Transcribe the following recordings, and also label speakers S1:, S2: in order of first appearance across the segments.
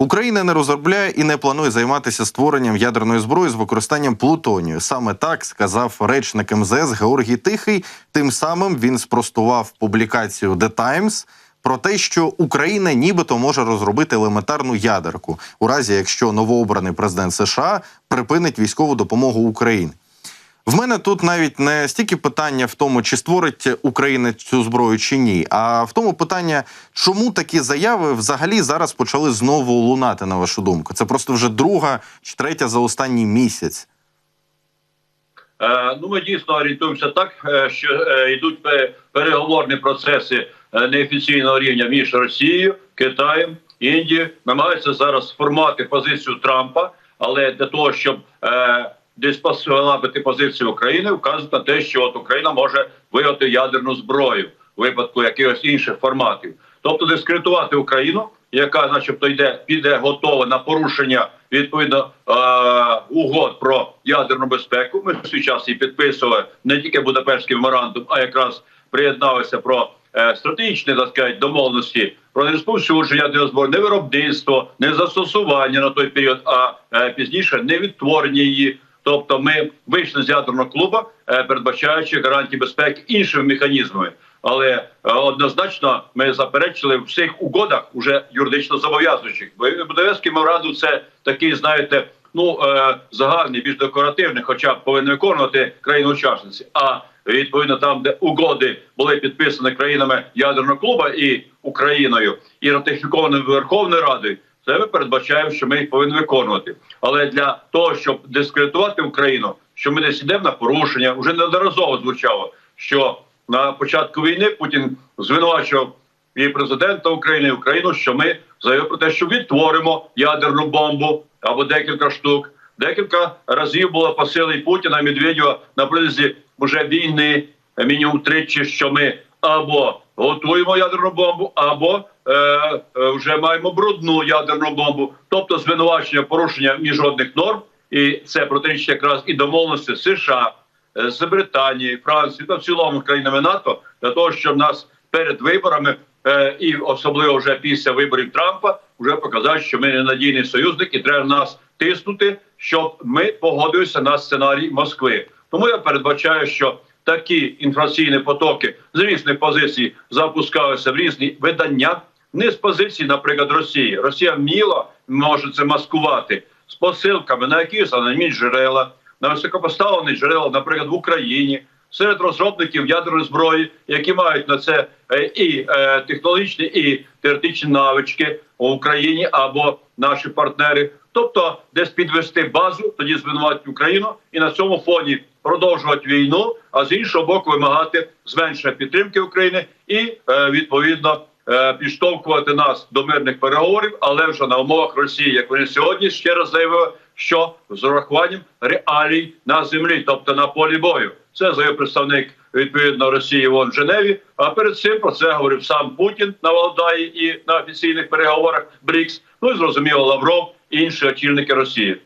S1: Україна не розробляє і не планує займатися створенням ядерної зброї з використанням плутонію. Саме так сказав речник МЗС Георгій Тихий. Тим самим він спростував публікацію The Times про те, що Україна нібито може розробити елементарну ядерку у разі, якщо новообраний президент США припинить військову допомогу Україні. В мене тут навіть не стільки питання в тому, чи створить Україна цю зброю чи ні, а в тому питання, чому такі заяви взагалі зараз почали знову лунати, на вашу думку? Це просто вже друга чи третя за останній місяць.
S2: Е, Ну, ми дійсно орієнтуємося так, е, що е, йдуть переговорні процеси неофіційного рівня між Росією, Китаєм, Індією. Намагаються зараз сформувати позицію Трампа, але для того, щоб десь послабити позицію України, вказують на те, що от Україна може виготовити ядерну зброю у випадку якихось інших форматів, тобто дискредитувати Україну, яка, начебто, йде піде готова на порушення відповідно е, угод про ядерну безпеку. Ми в свій час і підписували не тільки Будапештський меморандум, а якраз приєдналися про е, стратегічні так сказати, домовленості про нерозповсюдження зброї, не виробництво, не застосування на той період, а е, пізніше не відтворення її. Тобто, ми вийшли з ядерного клубу, е, передбачаючи гарантії безпеки іншими механізмами. Але е, однозначно ми заперечили в всіх угодах уже юридично зобов'язуючих. Будовецький меморандум це такий, знаєте, ну е, загальний, більш декоративний, хоча б повинні виконувати країну учасниці. А відповідно там, де угоди були підписані країнами ядерного клубу і Україною, і ратифіковані Верховною Радою. Це ми передбачаємо, що ми їх повинні виконувати. Але для того, щоб дискредитувати Україну, що ми десь йдемо на порушення, вже неодноразово звучало, що на початку війни Путін звинувачував і президента України, і Україну, що ми заявили про те, що відтворимо ядерну бомбу або декілька штук. Декілька разів було посили Путіна і Медведєва на протязі вже війни, мінімум тричі, що ми або готуємо ядерну бомбу, або е, е, вже маємо брудну ядерну бомбу, тобто звинувачення порушення міжнародних норм, і це протирічить якраз і домовленості США е, з Британії, Франції та в цілому країнами НАТО для того, щоб нас перед виборами е, і особливо вже після виборів Трампа вже показати, що ми ненадійний союзник і треба нас тиснути, щоб ми погодилися на сценарій Москви. Тому я передбачаю, що такі інформаційні потоки з різних позицій запускалися в різні видання. Не з позиції, наприклад, Росії. Росія вміло може це маскувати з посилками на якісь анонімні джерела, на високопоставлені джерела, наприклад, в Україні, серед розробників ядерної зброї, які мають на це е, і е, технологічні, і теоретичні навички в Україні або наші партнери. Тобто, десь підвести базу, тоді звинуватити Україну і на цьому фоні продовжувати війну, а з іншого боку, вимагати зменшення підтримки України і е, відповідно е, підштовхувати нас до мирних переговорів, але вже на умовах Росії, як вони сьогодні ще раз заявили, що з урахуванням реалій на землі, тобто на полі бою. Це заявив представник відповідно Росії в Женеві. А перед цим про це говорив сам Путін на Валдаї і на офіційних переговорах БРІКС. Ну і зрозуміло Лавров і інші очільники Росії.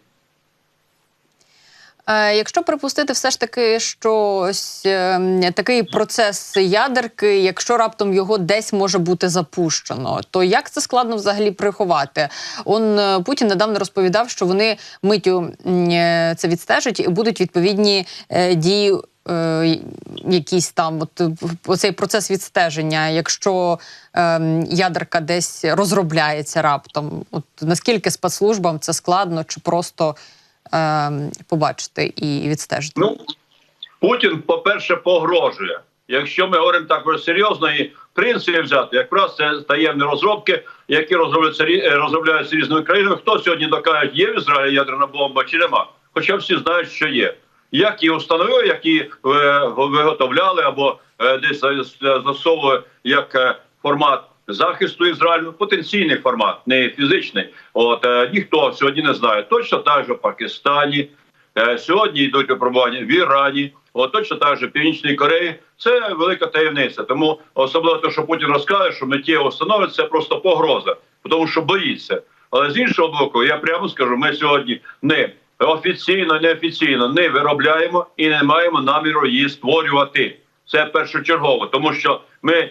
S3: Е, Якщо припустити все ж таки, що ось е, такий процес ядерки, якщо раптом його десь може бути запущено, то як це складно взагалі приховати? Он е, Путін недавно розповідав, що вони миттю е, це відстежать і будуть відповідні дії. Якісь там от оцей процес відстеження, якщо е, ядерка десь розробляється раптом, от наскільки спецслужбам це складно, чи просто побачити і відстежити.
S2: Ну Путін, по-перше, погрожує. Якщо ми говоримо так вже серйозно і принципі взяти, якраз це таємні розробки, які розробляються е, розробляються різними країнами. Хто сьогодні докаже, є в Ізраїлі ядерна бомба чи нема? Хоча всі знають, що є. Як її установили, як її е, виготовляли або е, десь за- застосовували як формат захисту Ізраїлю, потенційний формат, не фізичний. От е, ніхто сьогодні не знає. Точно так же в Пакистані. Е, Сьогодні йдуть випробування в Ірані, от точно так же в Північній Кореї. Це велика таємниця. Тому особливо те, що Путін розкаже, що миттєво встановить, це просто погроза, тому що боїться. Але з іншого боку, я прямо скажу, ми сьогодні не офіційно, неофіційно не виробляємо і не маємо наміру її створювати. Це першочергово, тому що ми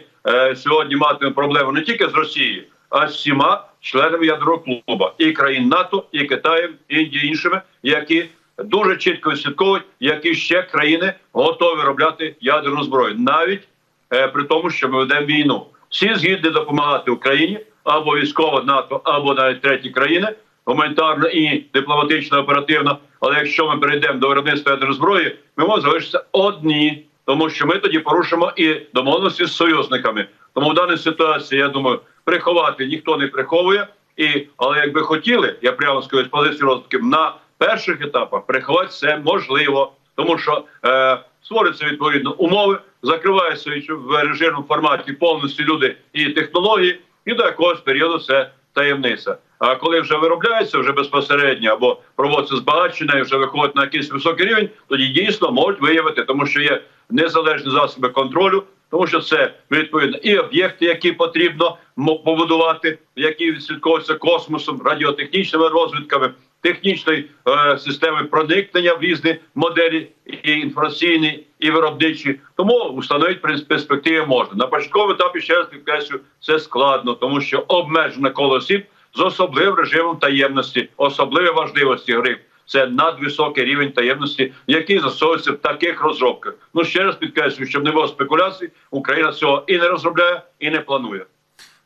S2: сьогодні матимемо проблему не тільки з Росією, а з всіма членами ядрового клубу і країн НАТО, і Китаєм, Індією, іншими, які дуже чітко відслідковують, які ще країни готові виробляти ядерну зброю, навіть е, при тому, що ми ведемо війну. Всі згідні допомагати Україні або військово НАТО, або навіть треті країни, гуманітарно і дипломатично оперативно. Але якщо ми перейдемо до виробництва ядерної зброї, ми можемо залишитися одні, тому що ми тоді порушимо і домовленості з союзниками. Тому в даній ситуації я думаю, приховати ніхто не приховує. І але якби хотіли, я прямо скажу з позиції розвитку, на перших етапах приховати це можливо, тому що е, створюються відповідно умови, закриваються в режимному форматі повністю люди і технології, і до якогось періоду це таємниця. А коли вже виробляється вже безпосередньо або проводиться збагачення і вже виходить на якийсь високий рівень, тоді дійсно можуть виявити, тому що є незалежні засоби контролю, тому що це відповідно і об'єкти, які потрібно побудувати, які відслідковуються космосом, радіотехнічними розвідками, технічної е, системи проникнення в різні моделі, і інформаційні, і виробничі. Тому встановити в перспективі можна. На початковому етапі ще раз підкреслю, це складно, тому що обмежене коло осіб з особливим режимом таємності, особливої важливості гри. Це надвисокий рівень таємності, який застосовується в таких розробках. Ну ще раз підкреслюю, щоб не було спекуляцій, Україна цього і не розробляє, і не планує.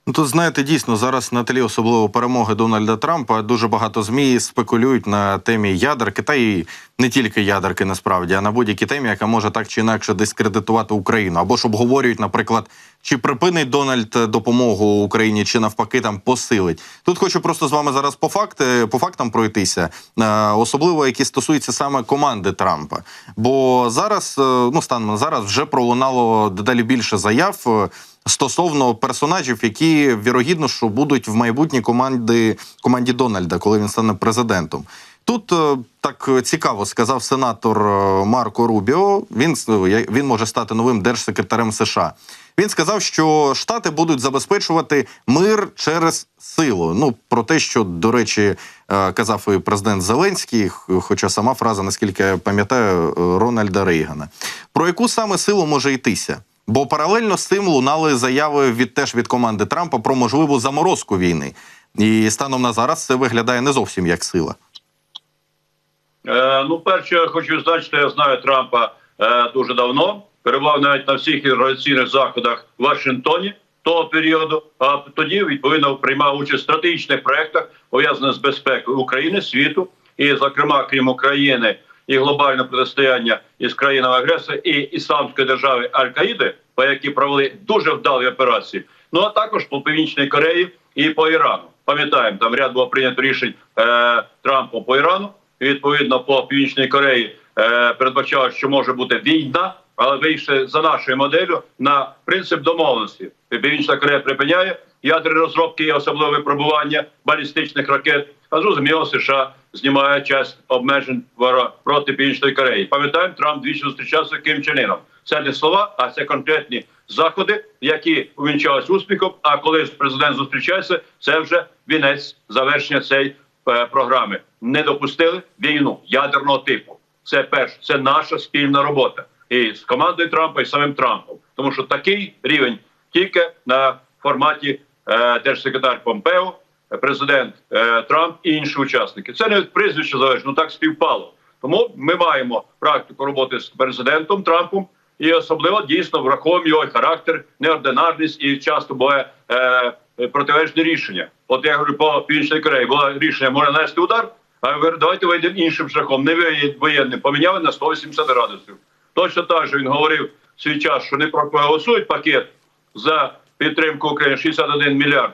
S1: Ну тут знаєте, дійсно зараз на тлі особливо перемоги Дональда Трампа дуже багато змі спекулюють на темі ядерки, та й не тільки ядерки, насправді, а на будь-якій темі, яка може так чи інакше дискредитувати Україну, або ж обговорюють, наприклад, чи припинить Дональд допомогу Україні, чи навпаки там посилить. Тут хочу просто з вами зараз по факти по фактам пройтися, е, особливо які стосуються саме команди Трампа. Бо зараз, е, ну станом зараз, вже пролунало дедалі більше заяв. Е, Стосовно персонажів, які вірогідно, що будуть в майбутній команди команді Дональда, коли він стане президентом. Тут е, так цікаво сказав сенатор е, Марко Рубіо. Він він може стати новим держсекретарем США. Він сказав, що штати будуть забезпечувати мир через силу. Ну про те, що до речі, е, казав і президент Зеленський, хоча сама фраза, наскільки я пам'ятаю, е, Рональда Рейгана. Про яку саме силу може йтися? Бо паралельно з цим лунали заяви від теж від команди Трампа про можливу заморозку війни. І станом на зараз це виглядає не зовсім як сила.
S2: Е, ну, перше, я хочу зазначити, я знаю Трампа е, дуже давно. Перебував навіть на всіх організаційних заходах в Вашингтоні того періоду. А тоді відповідно приймав участь в стратегічних проєктах, пов'язаних з безпекою України, світу, і, зокрема, крім України, і глобальне протистояння із країнами агресора і ісламської держави Аль-Каїди, по якій провели дуже вдалі операції. Ну а також по північній Кореї і по Ірану. Пам'ятаємо, там ряд було прийнято рішень е, Трампа по Ірану. Відповідно, по північній Кореї е, передбачало, що може бути війна, але вийшли за нашою моделлю на принцип домовленості. Північна Корея припиняє ядерні розробки і особливе випробування балістичних ракет. А зрозуміло, США знімає часть обмежень проти Північної Кореї. Пам'ятаємо, Трамп двічі зустрічався з Ким Чен Іном. Це не слова, а це конкретні заходи, які увінчались успіхом. А коли президент зустрічається, це вже вінець завершення цієї е, програми. Не допустили війну ядерного типу. Це перше, це наша спільна робота і з командою Трампа, і самим Трампом. Тому що такий рівень тільки на форматі держсекретар Помпео, президент е, Трамп і інші учасники. Це не від прізвища залежить, ну так співпало. Тому ми маємо практику роботи з президентом Трампом, і особливо дійсно враховуємо його характер, неординарність і часто буває е, протилежне рішення. От я говорю по північній Кореї було рішення може нанести удар. А говорю, давайте вийдемо іншим шляхом, не воє- воєнним. Поміняли на 180 градусів. Точно так же він говорив свій час, що не проголосують пакет за підтримку України 61 мільярд.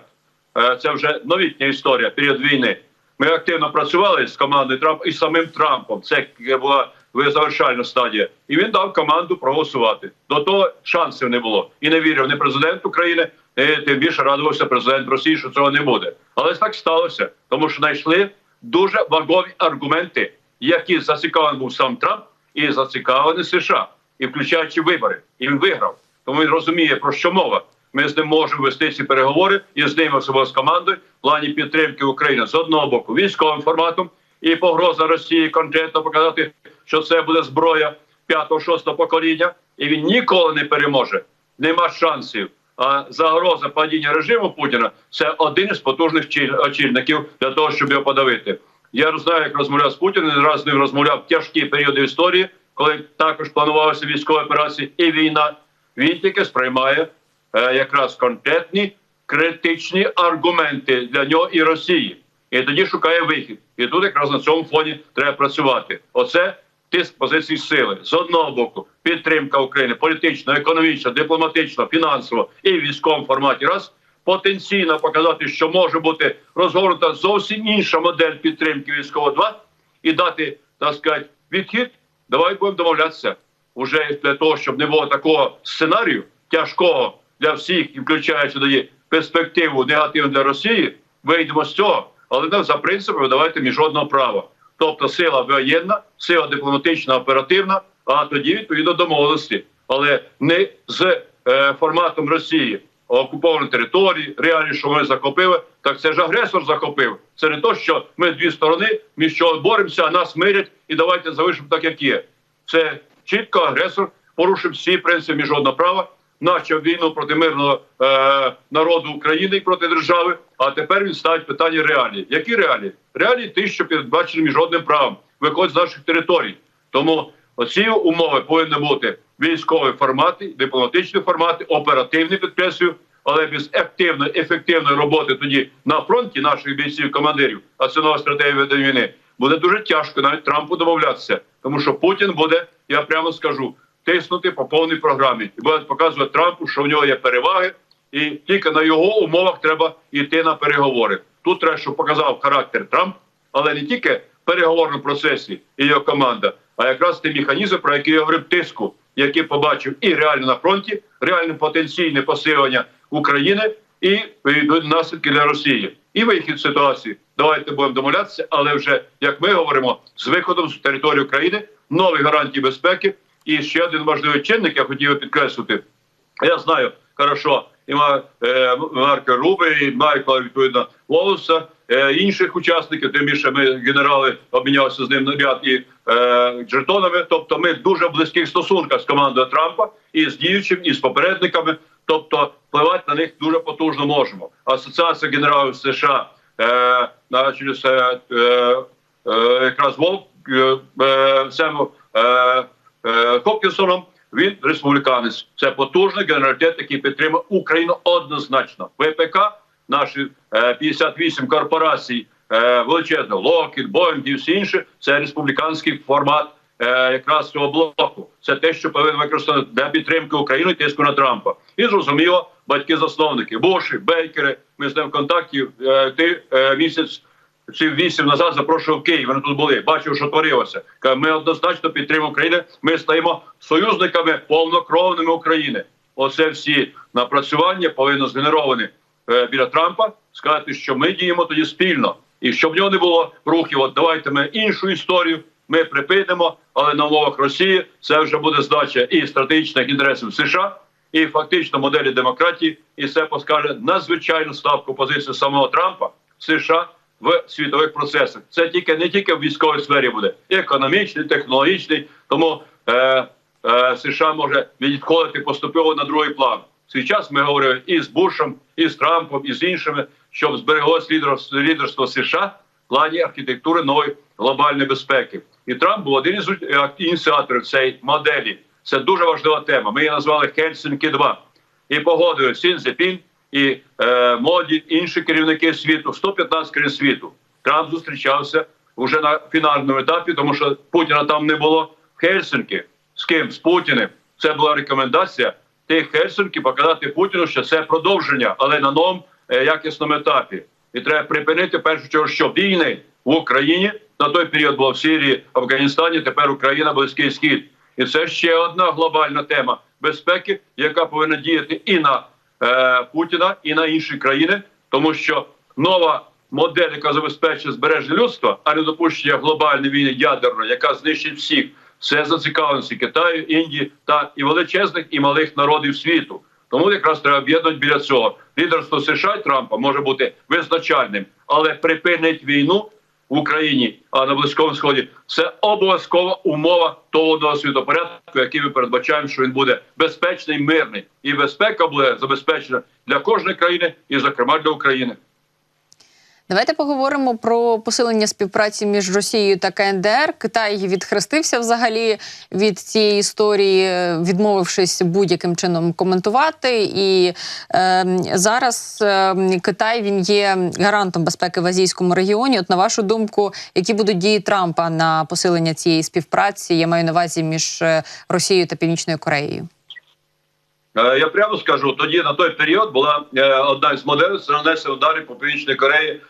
S2: Е, Це вже новітня історія період війни. Ми активно працювали з командою Трампа і самим Трампом. Це була завершальна стадія. І він дав команду проголосувати. До того шансів не було. І не вірив ні президент України, і тим більше радувався президент Росії, що цього не буде. Але так сталося, тому що знайшли дуже вагові аргументи, які зацікавлений був сам Трамп і зацікавлений США, і включаючи вибори. І він виграв. Тому він розуміє про що мова. Ми з ним можемо вести ці переговори і з ним особливо з командою в плані підтримки України з одного боку військовим форматом і погроза Росії конкретно показати, що це буде зброя п'ятого шостого покоління, і він ніколи не переможе. Нема шансів. А загроза падіння режиму Путіна це один із потужних очільників для того, щоб його подавити. Я знаю, як розмовляв з Путіним, не раз з ним розмовляв тяжкі періоди історії, коли також планувалися військові операції і війна. Він тільки сприймає якраз конкретні критичні аргументи для нього і Росії. І тоді шукає вихід. І тут якраз на цьому фоні треба працювати. Оце тиск позицій сили з одного боку, підтримка України політично, економічно, дипломатично, фінансово і в військовому форматі. Раз потенційно показати, що може бути розгорнута зовсім інша модель підтримки військово. Два і дати так сказати відхід. Давай будемо домовлятися уже для того, щоб не було такого сценарію тяжкого для всіх, і включаючи тоді перспективу негативну для Росії. Вийдемо з цього, але не за принципами давайте міжнародного права. Тобто сила воєнна, сила дипломатична, оперативна, а тоді відповідно домовленості, але не з е, форматом Росії. Окуповані території, реалії, що ми захопили, так це ж агресор захопив. Це не то, що ми дві сторони між що боремося, а нас мирять, і давайте залишимо так, як є. Це чітко агресор порушив всі принципи міжнародного права, почав війну проти мирного е, народу України і проти держави. А тепер він ставить питання реалії. Які реалії? Реалії ті, що передбачені міжнародним правом, виходять з наших територій. Тому оці умови повинні бути військові формати, дипломатичні формати, оперативні підкреслюю, але без активної, ефективної роботи тоді на фронті наших бійців, командирів, а це нова стратегія ведення війни, буде дуже тяжко навіть Трампу домовлятися, тому що Путін буде, я прямо скажу, тиснути по повній програмі і буде показувати Трампу, що в нього є переваги, і тільки на його умовах треба йти на переговори. Тут треба, щоб показав характер Трамп, але не тільки в переговорному процесі і його команда, а якраз ті механізми, про які я говорив, тиску, які побачив і реально на фронті, реальне потенційне посилення України і наслідки для Росії. І вихід ситуації. Давайте будемо домовлятися, але вже як ми говоримо, з виходом з території України нові гарантії безпеки. І ще один важливий чинник, я хотів би підкреслити. Я знаю хорошо і е, Марка Руби, і Майкла відповідно Волоса, е, інших учасників. Тим більше ми генерали обмінялися з ним ряд і е, джертонами. Тобто, ми в дуже близьких стосунках з командою Трампа і з діючим, і з попередниками. Тобто, впливати на них дуже потужно можемо. Асоціація генералів США е, на чолі якраз Волк Сему Хопкінсоном. Він республіканець. Це потужний генералітет, який підтримує Україну однозначно. ВПК, наші е, 58 корпорацій, е, величезно, Локід, Боїнг і всі інші. Це республіканський формат е, якраз цього блоку. Це те, що повинен використати для підтримки України і тиску на Трампа. І зрозуміло, батьки-засновники, Буші, Бейкери. Ми з ним в контакті. Е, ти е, місяць чи вісім назад запрошував Київ. Вони тут були. Бачив, що творилося. Каже, Ми однозначно підтримуємо Україну. Ми стаємо союзниками повнокровними України. Оце всі напрацювання повинно згенеровані е, біля Трампа. Сказати, що ми діємо тоді спільно, і щоб в нього не було рухів. От давайте ми іншу історію. Ми припинимо, але на умовах Росії це вже буде здача і стратегічних інтересів США, і фактично моделі демократії, і це покаже надзвичайну ставку позиції самого Трампа США в світових процесах. Це тільки не тільки в військовій сфері буде, і економічний, технологічний. Тому е, е, США може відходити поступово на другий план. В свій час ми говорили і з Бушем, і з Трампом, і з іншими, щоб збереглось лідерство, лідерство США в плані архітектури нової глобальної безпеки. І Трамп був один із ініціаторів цієї моделі. Це дуже важлива тема. Ми її назвали Хельсінкі 2 і погодою Сін Зепін і е, моді інші керівники світу, 115 країн світу. Трамп зустрічався вже на фінальному етапі, тому що Путіна там не було в Хельсинкі. З ким? З Путіним. Це була рекомендація тих Хельсинки показати Путіну, що це продовження, але на новому е, якісному етапі. І треба припинити першу чергу, що війни в Україні на той період було в Сирії, Афганістані, тепер Україна, Близький Схід. І це ще одна глобальна тема безпеки, яка повинна діяти і на Путіна, і на інші країни, тому що нова модель, яка забезпечує збереження людства, а не допущення глобальної війни ядерної, яка знищить всіх, це зацікавленості Китаю, Індії та і величезних і малих народів світу. Тому якраз треба об'єднувати біля цього. Лідерство США і Трампа може бути визначальним, але припинить війну в Україні, а на Близькому Сході це обов'язкова умова того досвіду світопорядку, який ми передбачаємо, що він буде безпечний, мирний, і безпека буде забезпечена для кожної країни, і зокрема для України.
S3: Давайте поговоримо про посилення співпраці між Росією та КНДР. Китай відхрестився взагалі від цієї історії, відмовившись будь-яким чином коментувати. І е, зараз е, Китай він є гарантом безпеки в азійському регіоні. От на вашу думку, які будуть дії Трампа на посилення цієї співпраці? Я маю на увазі між е, Росією та Північною Кореєю.
S2: Е, Я прямо скажу, тоді на той період була е, одна із моделей це нанесення ударів по північній Кореї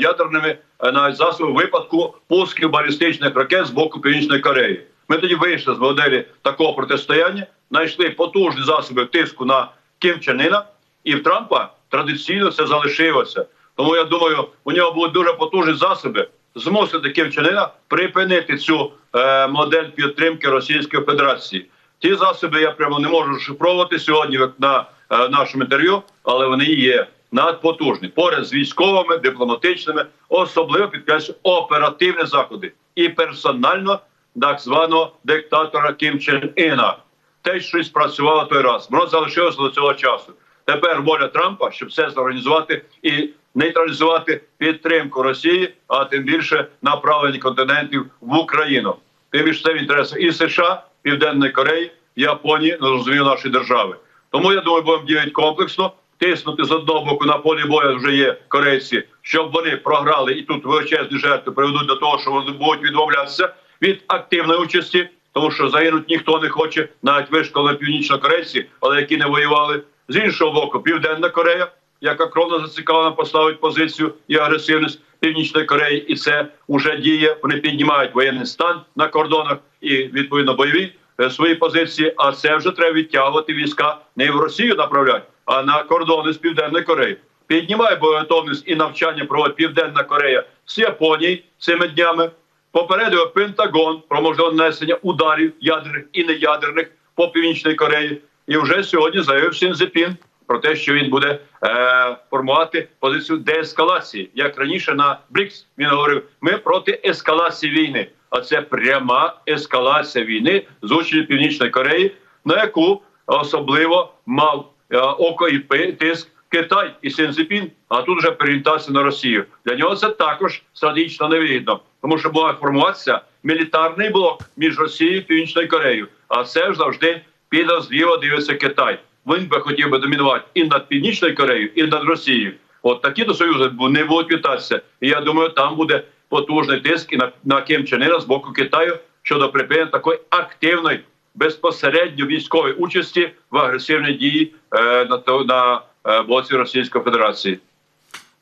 S2: ядерними е, навіть засобами випадку пусків балістичних ракет з боку Північної Кореї. Ми тоді вийшли з моделі такого протистояння, знайшли потужні засоби тиску на Кім Чен Іна, і в Трампа традиційно це залишилося. Тому я думаю, у нього були дуже потужні засоби змусити Кім Чен Іна припинити цю е, модель підтримки Російської Федерації. Ті засоби я прямо не можу шифровувати сьогодні на е, нашому інтерв'ю, але вони є надпотужні поряд з військовими, дипломатичними, особливо підкреслюю оперативні заходи і персонально так званого диктатора Кім Чен Іна. Те, що спрацювало той раз, воно залишилося до цього часу. Тепер воля Трампа, щоб все зорганізувати і нейтралізувати підтримку Росії, а тим більше направлення континентів в Україну. Тим більше це в інтересах і США, Південної Кореї, Японії, ну, зрозуміло, нашої держави. Тому я думаю, будемо діяти комплексно, тиснути з одного боку на полі бою вже є корейці, щоб вони програли і тут величезні жертви приведуть до того, що вони будуть відмовлятися від активної участі, тому що загинуть ніхто не хоче, навіть вишколи північно-корейці, але які не воювали. З іншого боку, Південна Корея, яка кровно зацікавлена поставить позицію і агресивність Північної Кореї, і це вже діє. Вони піднімають воєнний стан на кордонах і відповідно бойові е, свої позиції. А це вже треба відтягувати війська не в Росію направляти, на кордони з Південної Кореї. Піднімає боєготовність і навчання проводить Південна Корея з Японії цими днями. Попередив Пентагон про можливе нанесення ударів ядерних і неядерних по північній Кореї. І вже сьогодні заявив Сінзепін про те, що він буде е, формувати позицію деескалації. Як раніше на БРІКС він говорив: ми проти ескалації війни. А це пряма ескалація війни з участю Північної Кореї, на яку особливо мав е, пи- тиск Китай і Сінзепін, а тут вже переорієнтація на Росію. Для нього це також стратегічно невигідно, тому що буде формуватися мілітарний блок між Росією і Північною Кореєю. А це ж завжди підозріло дивиться Китай. Він би хотів би домінувати і над Північною Кореєю, і над Росією. От такі до союзу не будуть вітатися. І я думаю, там буде потужний тиск і на, на Ким Чен Іна з боку Китаю щодо припинення такої активної безпосередньо військової участі в агресивній дії е, на, то- на е, боці Російської Федерації.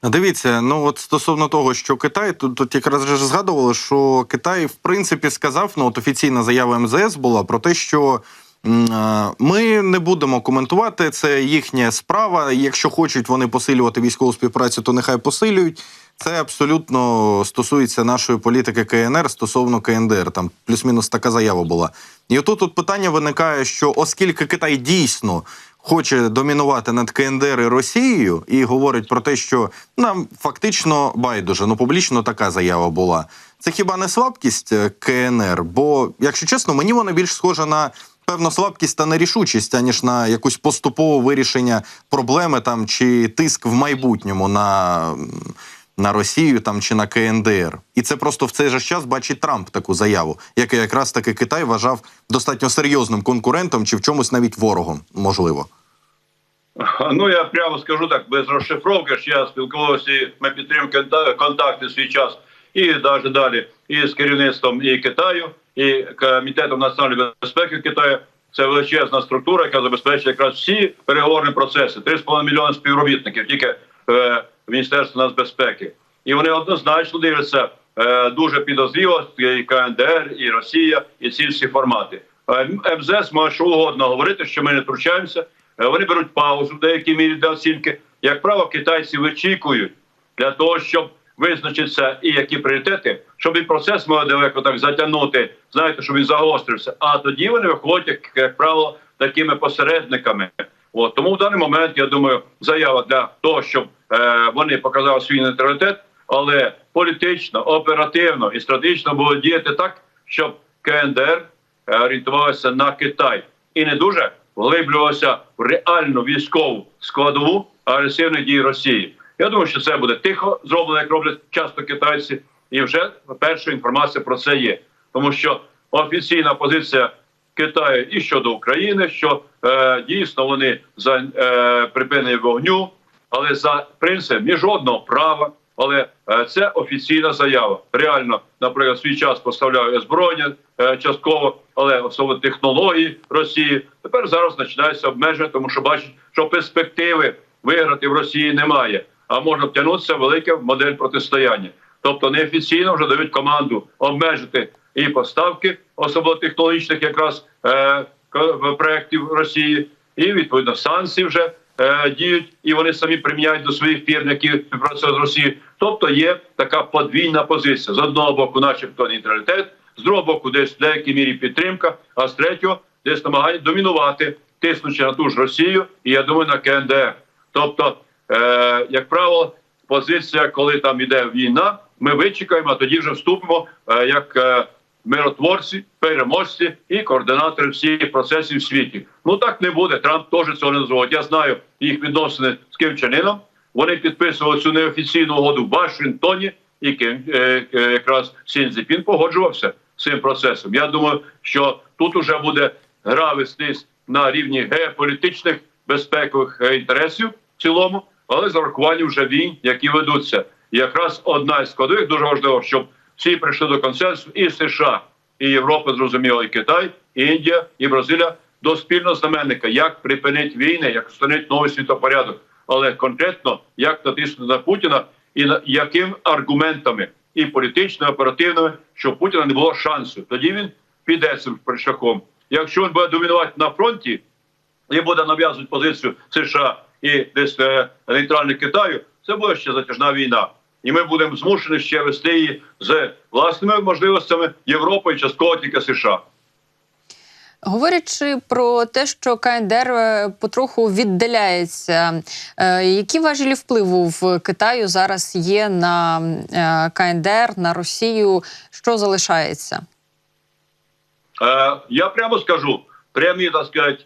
S1: Дивіться, ну от стосовно того, що Китай тут, тут якраз вже згадували, що Китай в принципі сказав, ну от офіційна заява МЗС була про те, що ми не будемо коментувати, це їхня справа. Якщо хочуть вони посилювати військову співпрацю, то нехай посилюють. Це абсолютно стосується нашої політики КНР стосовно КНДР. Там плюс-мінус така заява була. І отут тут питання виникає, що оскільки Китай дійсно хоче домінувати над КНДР і Росією і говорить про те, що нам фактично байдуже, ну публічно така заява була. Це хіба не слабкість е, КНР? Бо, якщо чесно, мені вона більш схожа на певну слабкість та нерішучість, аніж на якусь поступове вирішення проблеми там чи тиск в майбутньому на. На Росію там чи на КНДР, і це просто в цей же час бачить Трамп таку заяву, яку якраз таки Китай вважав достатньо серйозним конкурентом чи в чомусь навіть ворогом, можливо.
S2: Ну я прямо скажу так, без розшифровки, що я спілкувався, ми підтримуємо контакти свій час і навіть далі і з керівництвом і Китаю, і комітетом національної безпеки Китаю. Це величезна структура, яка забезпечує якраз всі переговорні процеси. 3,5 мільйони співробітників тільки е, в Міністерстві нацбезпеки. І вони однозначно дивляться е, дуже підозріло і КНДР, і Росія, і ці всі формати. Е, МЗС може що угодно говорити, що ми не втручаємося. Е, Вони беруть паузу в деякій мірі для оцінки. Як правило, китайці вичікують для того, щоб визначитися і які пріоритети, щоб і процес може далеко так затягнути, знаєте, щоб він загострився. А тоді вони виходять, як, як правило, такими посередниками. От тому в даний момент я думаю, заява для того, щоб е, вони показали свій нейтралітет, але політично, оперативно і стратегічно було діяти так, щоб КНДР е, орієнтувався на Китай і не дуже вглиблювався в реальну військову складову агресивних дій Росії. Я думаю, що це буде тихо зроблено, як роблять часто китайці, і вже перша інформація про це є, тому що офіційна позиція Китаю і щодо України, що е, дійсно вони за е, припинення вогню, але за принцип міжнародного права. Але е, це офіційна заява. Реально, наприклад, свій час поставляє озброєння е, частково, але особливо технології Росії. Тепер зараз починаються обмеження, тому що бачать, що перспективи виграти в Росії немає. А можна втягнутися велике модель протистояння. Тобто неофіційно вже дають команду обмежити і поставки, особливо технологічних якраз е, проєктів Росії, і відповідно санкції вже е, діють, і вони самі приміняють до своїх фірм, які співпрацюють з Росією. Тобто є така подвійна позиція з одного боку, начебто нейтралітет, з другого боку, десь в деякій мірі підтримка, а з третього десь намагання домінувати, тиснучи на ту ж Росію, і я думаю на КНДР. Тобто, е, як правило, позиція, коли там іде війна, ми вичекаємо, а тоді вже вступимо е, як е, миротворці, переможці і координатори всіх процесів в світі. Ну так не буде. Трамп теж цього не дозволить. Я знаю їх відносини з Ким Чен Вони підписували цю неофіційну угоду в Вашингтоні, і Ким е, якраз Сін Цзіпін погоджувався з цим процесом. Я думаю, що тут уже буде гра вестись на рівні геополітичних безпекових інтересів в цілому, але з урахуванням вже війн, які ведуться. Якраз одна із складових дуже важливо, щоб всі прийшли до консенсусу і США, і Європа, зрозуміло, і Китай, і Індія, і Бразилія до спільного знаменника, як припинити війни, як встановити новий світопорядок, але конкретно як натиснути на Путіна і на яким аргументами і політичними, і оперативними, щоб Путіна не було шансу. Тоді він піде цим шляхом. Якщо він буде домінувати на фронті і буде нав'язувати позицію США і десь е, нейтральний Китаю, це буде ще затяжна війна. І ми будемо змушені ще вести її з власними можливостями Європи і частково тільки США.
S3: Говорячи про те, що КНДР е, потроху віддаляється, е, які важелі впливу в Китаю зараз є на е, КНДР, на Росію? Що залишається?
S2: Я прямо скажу, прямі так сказати,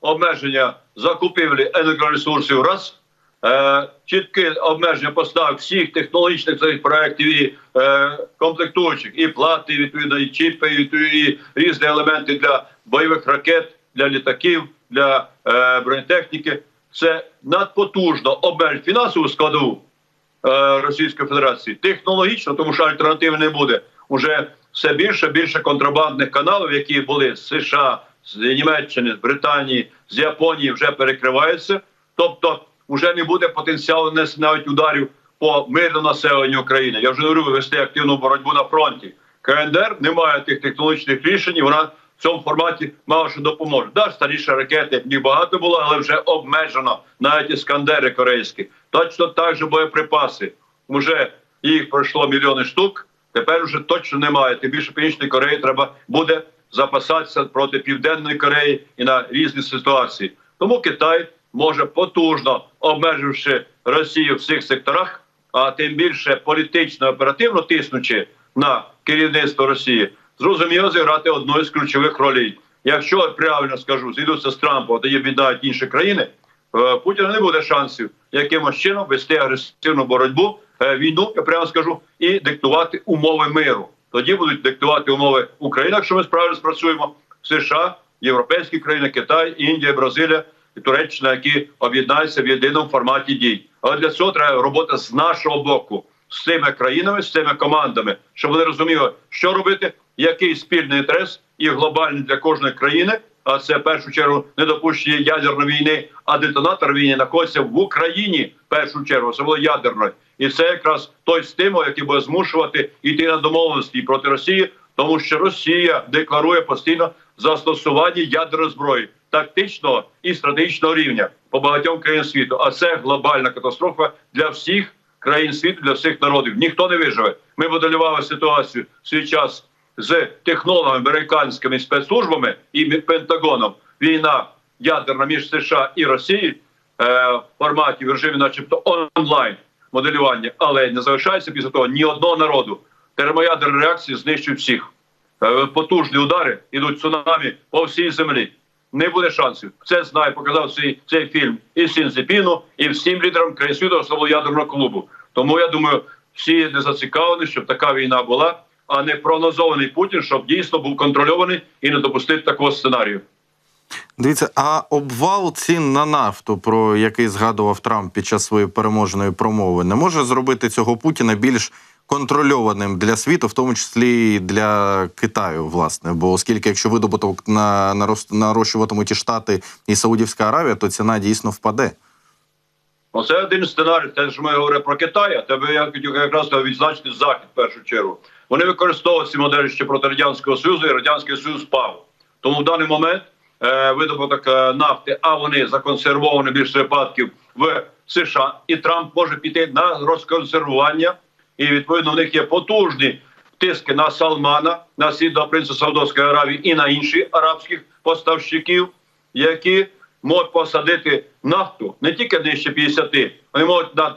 S2: обмеження закупівлі енергоресурсів раз. Е, чітке обмеження поставок всіх технологічних цих проєктів і е, комплектуючих, і плати, відповідно, і чіпи, і, і різні елементи для бойових ракет, для літаків, для е, бронетехніки. Це надпотужно обмежить фінансову складову е, Російської Федерації, технологічно, тому що альтернативи не буде. Уже все більше більше контрабандних каналів, які були з США, з Німеччини, з Британії, з Японії, вже перекриваються. Тобто, вже не буде потенціалу нанесення навіть ударів по мирному населенню України. Я вже не говорю вести активну боротьбу на фронті. КНДР не має тих технологічних рішень. Вона в цьому форматі мало що допоможе. Да, старіші ракети їх багато було, але вже обмежено навіть іскандери корейські. Точно так же боєприпаси. Уже їх пройшло мільйони штук. Тепер вже точно немає. Тим більше Північної Кореї треба буде запасатися проти Південної Кореї і на різні ситуації. Тому Китай може потужно обмеживши Росію в всіх секторах, а тим більше політично оперативно тиснучи на керівництво Росії, зрозуміло зіграти одну із ключових ролей. Якщо правильно скажу, зійдуться з Трампом, тоді віддають інші країни. е, Путіна не буде шансів якимось чином вести агресивну боротьбу, е, війну, я прямо скажу, і диктувати умови миру. Тоді будуть диктувати умови Україна, якщо ми справді спрацюємо, США, європейські країни, Китай, Індія, Бразилія Туреччина, які об'єднаються в єдиному форматі дій. Але для цього треба робота з нашого боку, з цими країнами, з цими командами, щоб вони розуміли, що робити, який спільний інтерес і глобальний для кожної країни. А це в першу чергу недопущення ядерної війни, а детонатор війни знаходиться в Україні в першу чергу, особливо ядерної. І це якраз той стимул, який буде змушувати йти на домовленості проти Росії, тому що Росія декларує постійно застосування ядерної зброї тактичного і стратегічного рівня по багатьом країн світу. А це глобальна катастрофа для всіх країн світу, для всіх народів. Ніхто не виживе. Ми моделювали ситуацію в свій час з технологами американськими спецслужбами і Пентагоном. Війна ядерна між США і Росією е, в форматі в режимі, начебто, онлайн. моделювання, але не залишається після того ні одного народу. Термоядерні реакції знищують всіх. Е, Потужні удари ідуть цунамі по всій землі. Не буде шансів. Це знає, показав цей, цей фільм і Сінзепіну, і всім лідерам країн світу, особливо ядерного клубу. Тому я думаю, всі не зацікавлені, щоб така війна була, а не прогнозований Путін, щоб дійсно був контрольований і не допустити такого сценарію.
S1: Дивіться, а обвал цін на нафту, про який згадував Трамп під час своєї переможної промови, не може зробити цього Путіна більш контрольованим для світу, в тому числі і для Китаю, власне. Бо оскільки, якщо видобуток на нарощуватимуть і Штати і Саудівська Аравія, то ціна дійсно впаде.
S2: Оце один сценарій. Те, що ми говоримо про Китай, а тебе я хотів якраз відзначити захід в першу чергу. Вони використовують ці моделі ще проти радянського союзу, і радянський союз впав. Тому в даний момент е, видобуток е, нафти, а вони законсервовані більше випадків в США, і Трамп може піти на розконсервування, і відповідно в них є потужні тиски на Салмана, на східного принца Саудовської Аравії і на інших арабських поставщиків, які можуть посадити нафту не тільки нижче 50, вони можуть на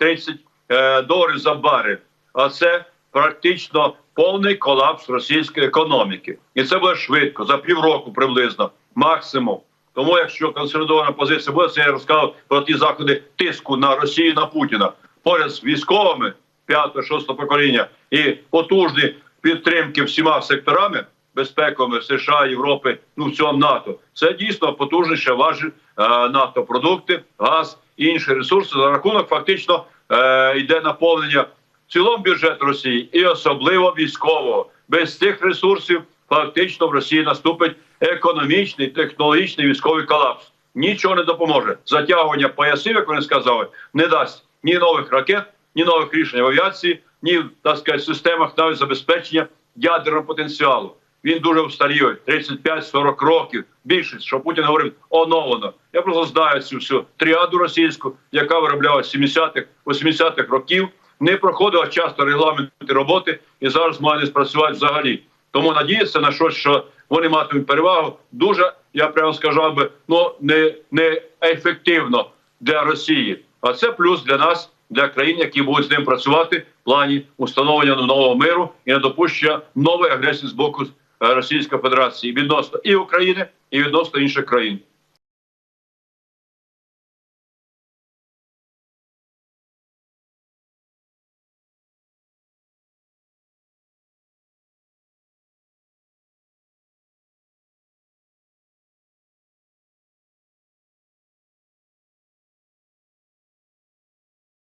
S2: 25-30 е, доларів за барель. А це практично повний колапс російської економіки. І це буде швидко, за півроку приблизно, максимум. Тому, якщо консолідована позиція буде, це я розказав про ті заходи тиску на Росію на Путіна поряд з військовими 5-6 покоління і потужні підтримки всіма секторами безпековими США, Європи, ну в цьому НАТО. Це дійсно потужніше важить е, нафтопродукти, газ і інші ресурси. За рахунок фактично е, йде наповнення в цілому бюджету Росії і особливо військового. Без цих ресурсів фактично в Росії наступить економічний, технологічний військовий колапс. Нічого не допоможе. Затягування поясів, як вони сказали, не дасть ні нових ракет, ні нових рішень в авіації, ні так сказати, системах навіть забезпечення ядерного потенціалу. Він дуже устарів, 35-40 років. Більшість, що Путін говорив, оновлено. Я просто знаю цю всю тріаду російську, яка вироблялася 70-х, 80-х років, не проходила часто регламенти роботи і зараз має не спрацювати взагалі. Тому надіятися на щось, що вони матимуть перевагу, дуже я прямо сказав би, ну не, не ефективно для Росії. А це плюс для нас, для країн, які будуть з ним працювати в плані установлення нового миру і недопущення нової агресії з боку е, Російської Федерації відносно і України, і відносно інших країн.